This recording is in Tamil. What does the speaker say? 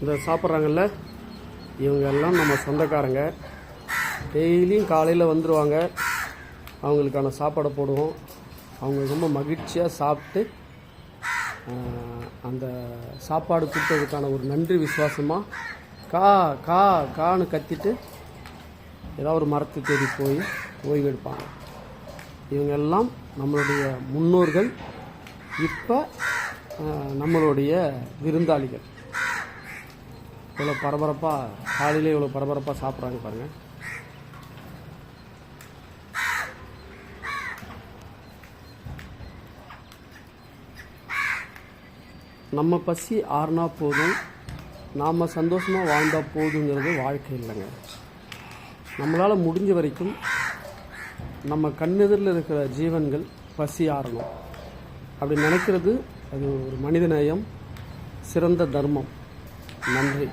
இந்த சாப்பிட்றாங்கல்ல இவங்க எல்லாம் நம்ம சொந்தக்காரங்க. டெய்லியும் காலையில் வந்துடுவாங்க அவங்களுக்கான சாப்பாடை போடுவோம். அவங்க ரொம்ப மகிழ்ச்சியாக சாப்பிட்டு அந்த சாப்பாடு கொடுத்ததுக்கான ஒரு நன்றி விசுவாசமாக கா கா கான்னு கத்திட்டு ஏதாவது ஒரு மரத்தை தேடி போய் ஓய்வு எடுப்பாங்க இவங்க எல்லாம் நம்மளுடைய முன்னோர்கள். இப்போ நம்மளுடைய விருந்தாளிகள். இவ்வளோ பரபரப்பாக காலையிலே இவ்வளோ பரபரப்பாக சாப்பிட்றாங்க பாருங்கள் நம்ம பசி ஆறுனா போதும் நாம் சந்தோஷமாக வாழ்ந்தால் போதுங்கிறது வாழ்க்கை இல்லைங்க. நம்மளால் முடிஞ்ச வரைக்கும் நம்ம கண்ணெதிரில் இருக்கிற ஜீவன்கள் பசி ஆறணும். அப்படி நினைக்கிறது அது ஒரு மனிதநேயம் சிறந்த தர்மம். நன்றி.